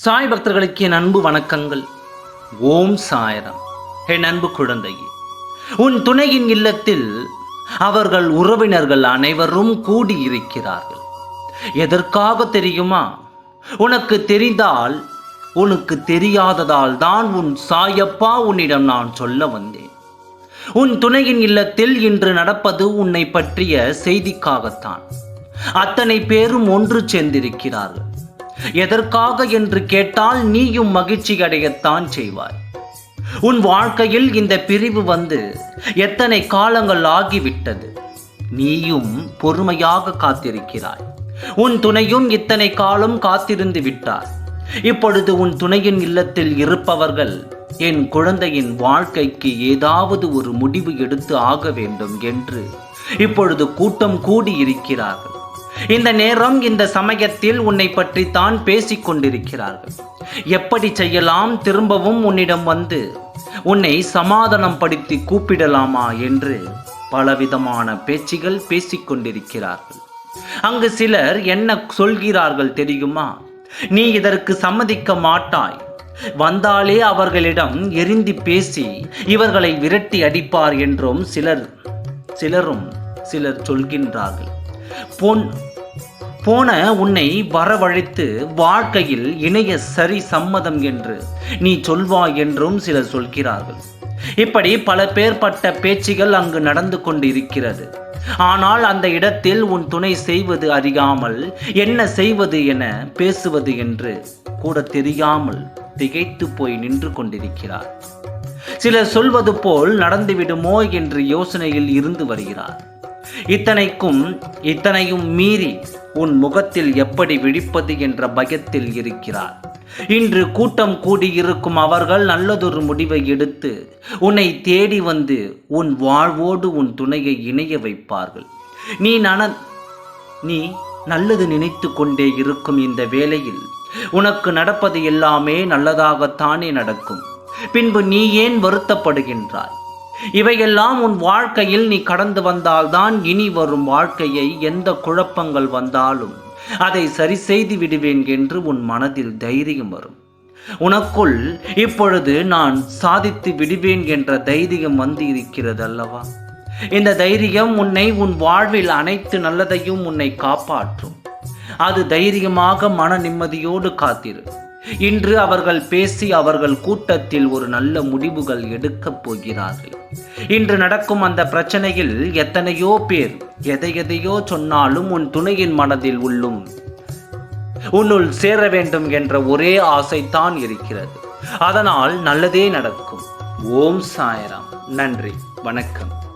சாய் பக்தர்களுக்கு என் அன்பு வணக்கங்கள். ஓம் சாயரம். என் அன்பு குழந்தையே உன் துணையின் இல்லத்தில் அவர்கள் உறவினர்கள் அனைவரும் கூடியிருக்கிறார்கள். எதற்காக தெரியுமா? உனக்கு தெரிந்தால் உனக்கு தெரியாததால் தான் உன் சாயப்பா உன்னிடம் நான் சொல்ல வந்தேன். உன் துணையின் இல்லத்தில் இன்று நடப்பது உன்னை பற்றிய செய்திக்காகத்தான். அத்தனை பேரும் ஒன்று சேர்ந்திருக்கிறார்கள். எதற்காக என்று கேட்டால் நீயும் மகிழ்ச்சி அடையத்தான் செய்வாய். உன் வாழ்க்கையில் இந்த பிரிவு வந்து எத்தனை காலங்கள் ஆகிவிட்டது? நீயும் பொறுமையாக காத்திருக்கிறாய். உன் துணையும் இத்தனை காலம் காத்திருந்து விட்டார். இப்பொழுது உன் துணையின் இல்லத்தில் இருப்பவர்கள் என் குழந்தையின் வாழ்க்கைக்கு ஏதாவது ஒரு முடிவு எடுத்து ஆக வேண்டும் என்று இப்பொழுது கூட்டம் கூடி இருக்கிறார்கள் இந்த நேரம் இந்த சமயத்தில் உன்னை பற்றி தான் பேசிக் கொண்டிருக்கிறார்கள். எப்படி செய்யலாம்? திரும்பவும் உன்னிடம் வந்து உன்னை சமாதானம் படுத்தி கூப்பிடலாமா என்று பலவிதமான பேச்சுகள் பேசிக்கொண்டிருக்கிறார்கள் அங்கு சிலர் என்ன சொல்கிறார்கள் தெரியுமா? நீ இதற்கு சம்மதிக்க மாட்டாய். வந்தாலே அவர்களிடம் எரிந்து பேசி இவர்களை விரட்டி அடிப்பார் என்றும் சிலர் சிலரும் சிலர் சொல்கின்றார்கள். பொன் போன உன்னை வரவழைத்து வாழ்க்கையில் இணைய சரி சம்மதம் என்று நீ சொல்வாய் என்றும் சிலர் சொல்கிறார்கள். இப்படி பல பேர்பட்ட பேச்சுகள் அங்கு நடந்து கொண்டு இருக்கிறது ஆனால் அந்த இடத்தில் உன் துணை செய்வது அறியாமல் என்ன செய்வது என பேசுவது என்று கூட தெரியாமல் திகைத்து போய் நின்று கொண்டிருக்கிறார். சிலர் சொல்வது போல் நடந்துவிடுமோ என்று யோசனையில் இருந்து வருகிறார். இத்தனைக்கும் இத்தனையும் மீறி உன் முகத்தில் எப்படி விழிப்பது என்ற பயத்தில் இருக்கிறார். இன்று கூட்டம் கூடியிருக்கும் அவர்கள் நல்லதொரு முடிவை எடுத்து உன்னை தேடி வந்து உன் வாழ்வோடு உன் துணையை இணைய வைப்பார்கள். நீ நன நீ நல்லது நினைத்து கொண்டே இருக்கும் இந்த வேளையில் உனக்கு நடப்பது எல்லாமே நல்லதாகத்தானே நடக்கும். பின்பு நீ ஏன் வருத்தப்படுகின்றாய்? இவையெல்லாம் உன் வாழ்க்கையில் நீ கடந்து வந்தால்தான் இனி வரும் வாழ்க்கையை எந்த குழப்பங்கள் வந்தாலும் அதை சரி செய்து விடுவேன் என்று உன் மனதில் தைரியம் வரும். உனக்குள் இப்பொழுது நான் சாதித்து விடுவேன் என்ற தைரியம் வந்து இருக்கிறது அல்லவா? இந்த தைரியம் உன்னை உன் வாழ்வில் அனைத்து நல்லதையும் உன்னை காப்பாற்றும். அது தைரியமாக மன நிம்மதியோடு காத்திரு. இன்று அவர்கள் பேசி அவர்கள் கூட்டத்தில் ஒரு நல்ல முடிவுகள் எடுக்கப் போகிறார்கள். இன்று நடக்கும் அந்த பிரச்சனையில் எத்தனையோ பேர் எதை எதையோ சொன்னாலும் உன் துணையின் மனதில் உள்ளும் உன்னுள் சேர வேண்டும் என்ற ஒரே ஆசைத்தான் இருக்கிறது. அதனால் நல்லதே நடக்கும். ஓம் சாயராம். நன்றி. வணக்கம்.